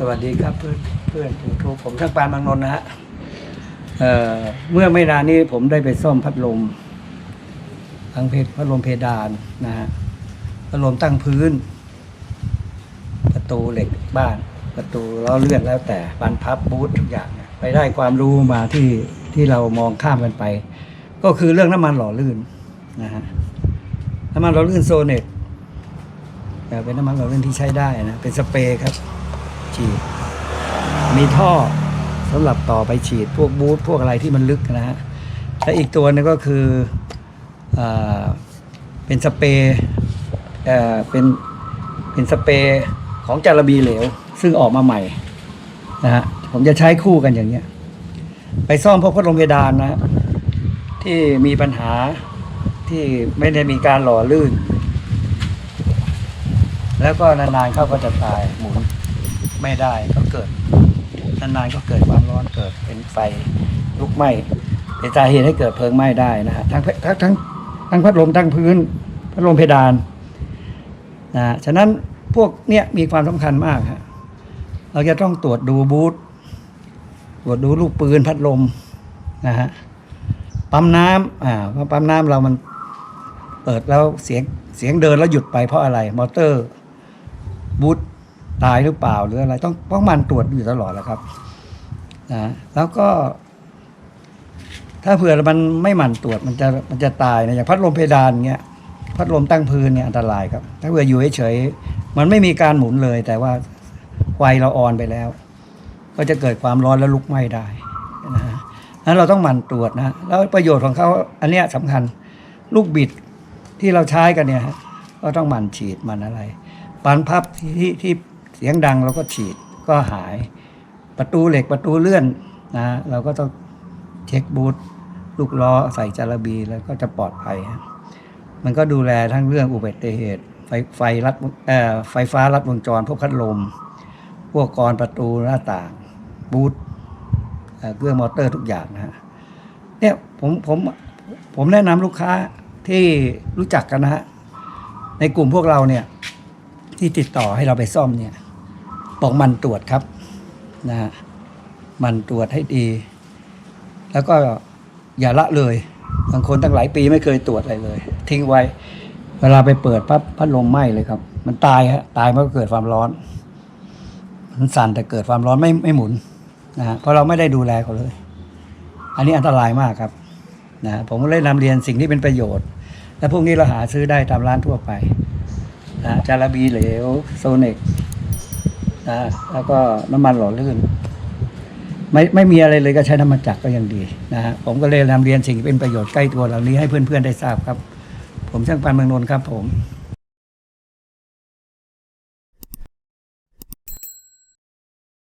สวัสดีครับเพื่อนเพื่อนยูทูบผมช่างปานบางนนท์นะฮะเอ่อเมื่อไม่นานนี้ผมได้ไปซ่อมพัดลมทั้งเพชรพัดลมเพดานนะฮะพัดลมตั้งพื้น ประตูเหล็กบ้าน ประตูล้อเลื่อนแล้วแต่บานพับบูธทุกอย่างไปได้ความรู้มาที่ที่เรามองข้ามกันไป ก็คือเรื่องน้ำมันหล่อลื่นนะฮะน้ำมันหล่อลื่นโซเน็ตเป็นน้ำมันหล่อลื่นที่ใช้ได้นะเป็นสเปรย์ครับ ฉีด มีท่อสำหรับต่อไปฉีดพวกบูธพวกอะไรที่มันลึกนะฮะและอีกตัวหนึงก็คืออเป็นสเปรย์เป็นเป็นสเปรย์ของจารบีเหลว ซึ่งออกมาใหม่นะฮะผมจะใช้คู่กันอย่างเงี้ย ไปซ่อมพวกพัดลมเพดานนะฮะที่มีปัญหาที่ไม่ได้มีการหล่อลื่น แล้วก็นานๆเข้าก็จะตายหมุน ไม่ได้ก็เกิดนานๆก็เกิดความร้อนเกิดเป็นไฟลุกไหม้เป็นสาเหตุให้เกิดเพลิงไหม้ได้นะฮะทั้งทั้งทั้งทั้งพัดลมทั้งพื้นพัดลมเพดานนะฮะฉะนั้นพวกเนี้ยมีความสำคัญมากฮะเราจะต้องตรวจดูบูธตรวจดูลูกปืนพัดลมนะฮะปั๊มน้ำอ่าเพราะปั๊มน้ำเรามันเปิดแล้วเสียงเสียงเดินแล้วหยุดไปเพราะอะไร มอเตอร์บูธ ตายหรือเปล่าหรืออะไร ต้องต้องมันตรวจอยู่ตลอดแหละครับนะแล้วก็ ถ้าเผื่อมันไม่หมั่นตรวจมันจะมันจะตายนะอย่างพัดลมเพดานเงี้ยพัดลมตั้งพื้นเนี่ยอันตรายครับ ถ้าเผื่ออยู่เฉยๆมันไม่มีการหมุนเลย แต่ว่าไฟเราออนไปแล้ว ก็จะเกิดความร้อนแล้วลุกไหม้ได้นะฮะนั้นเราต้องหมั่นตรวจนะแล้วประโยชน์ของเขาอันเนี้ยสำคัญลูกบิดที่เราใช้กันเนี่ยก็ต้องหมั่นฉีดมันอะไรปานพับที่ที่ที่ เสียงดังเราก็ฉีดก็หาย ประตูเหล็กประตูเลื่อนนะเราก็ต้องเช็คบูทลูกล้อใส่จาระบีแล้วก็จะปลอดภัย มันก็ดูแลทั้งเรื่องอุบัติเหตุ ไฟไฟรัดไฟฟ้ารัดวงจร พวกพัดลม พวกกรประตูหน้าต่าง บูทเอ่อเครื่องมอเตอร์ทุกอย่างนะฮะเนี่ยผมผมผมแนะนำลูกค้าที่รู้จักกันนะฮะในกลุ่มพวกเราเนี่ยที่ติดต่อให้เราไปซ่อมเนี่ย บอกมันตรวจครับนะฮะมันตรวจให้ดี แล้วก็อย่าละเลย บางคนตั้งหลายปีไม่เคยตรวจอะไรเลย ทิ้งไว้ เวลาไปเปิดปั๊บพัดลมไหม้เลยครับ มันตายฮะตายเพราะเกิดความร้อน มันสั่นแต่เกิดความร้อนไม่ไม่หมุนนะฮะเพราะเราไม่ได้ดูแลเขาเลย อันนี้อันตรายมากครับนะฮะผมก็เลยนำเรียนสิ่งที่เป็นประโยชน์ และพวกนี้เราหาซื้อได้ตามร้านทั่วไปนะจาระบีเหลวโซเนก นะแล้วก็น้ำมันหล่อลื่น ไม่ไม่มีอะไรเลยก็ใช้น้ำมันจักรก็ยังดีนะฮะผมก็เลยนำเรียนสิ่งเป็นประโยชน์ใกล้ตัวเหล่านี้ให้เพื่อนๆได้ทราบครับ ผมช่างปันเมืองนนท์ครับผม